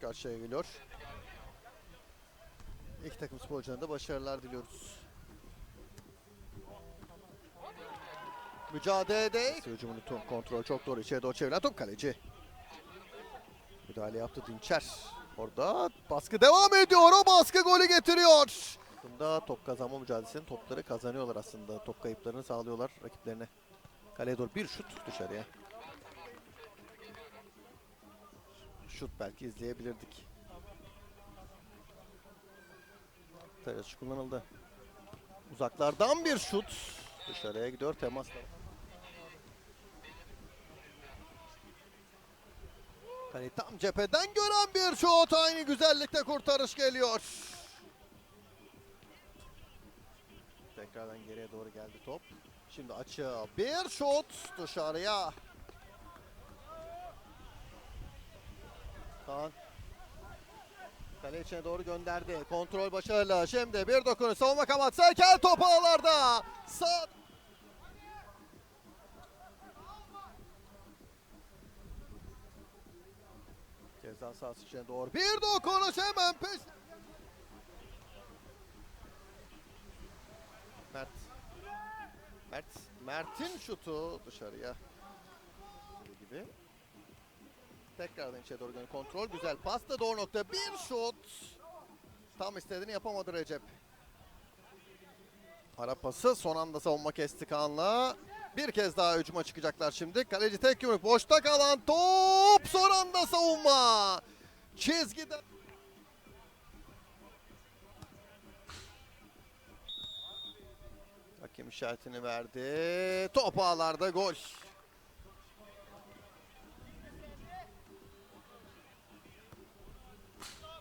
Karşıya geliyor. İki takım sporcularına da başarılar diliyoruz. Mücadelede hücumunu to- kontrol çok doğru içeri doğru çevrilen top kaleci. Müdahale yaptı Dinçer. Orada baskı devam ediyor. O baskı golü getiriyor. Bunda top kazanma mücadelesinin topları kazanıyorlar aslında. Top kayıplarını sağlıyorlar rakiplerine. Kaleye doğru bir şut dışarıya. Şut belki izleyebilirdik. Taç kullanıldı. Uzaklardan bir şut. Dışarıya gidiyor temas. Kaleyi tam cepheden gören bir şut. Aynı güzellikte kurtarış geliyor. Tekrardan geriye doğru geldi top. Şimdi açığa bir şut dışarıya. Kaan. Kale içine doğru gönderdi. Kontrol başarılı. Şimdi bir dokunuş. Savunma kamat. Serkel topu ağlarda. Sağ. Ceza sahası içine doğru. Bir dokunuş hemen peş. Mert. Mert. Mert'in şutu dışarıya. Gibi gibi. Tekrardan içeri doğru gelen kontrol. Güzel pas da doğru nokta. Bir şut. Tam istediğini yapamadı Recep. Ara pası son anda savunma kesti Kaan'la. Bir kez daha hücuma çıkacaklar şimdi. Kaleci tek yumruk boşta kalan top son anda savunma. Çizgide. Hakem işaretini verdi. Top ağlarda gol.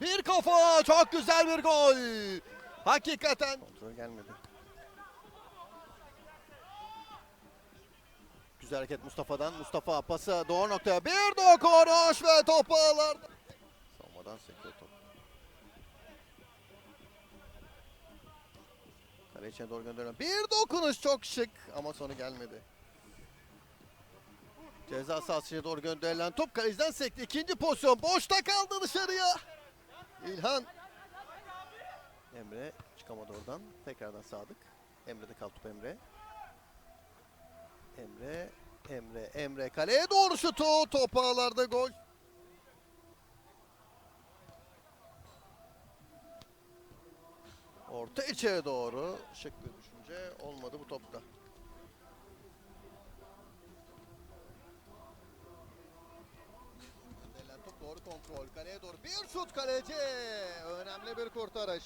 Bir kafa çok güzel bir gol. Hakikaten. Kontrol gelmedi. Güzel hareket Mustafa'dan. Mustafa pası doğru noktaya. Bir dokunuş ve topu ağlarda. Kale içine doğru gönderiyorum. Bir dokunuş çok şık ama sonu gelmedi. Ceza sahasına doğru gönderilen top kaleciden sekti. İkinci pozisyon boşta kaldı dışarıya. İlhan. Emre çıkamadı oradan. Tekrardan Sadık. Emre'de kaldı top Emre. Emre, Emre, Emre kaleye doğru şutu. Top ağlarda gol. Orta içeri doğru. Şık bir düşünce olmadı bu topta. Gönderilen top doğru kontrol. Kaleye doğru bir şut kaleci. Önemli bir kurtarış.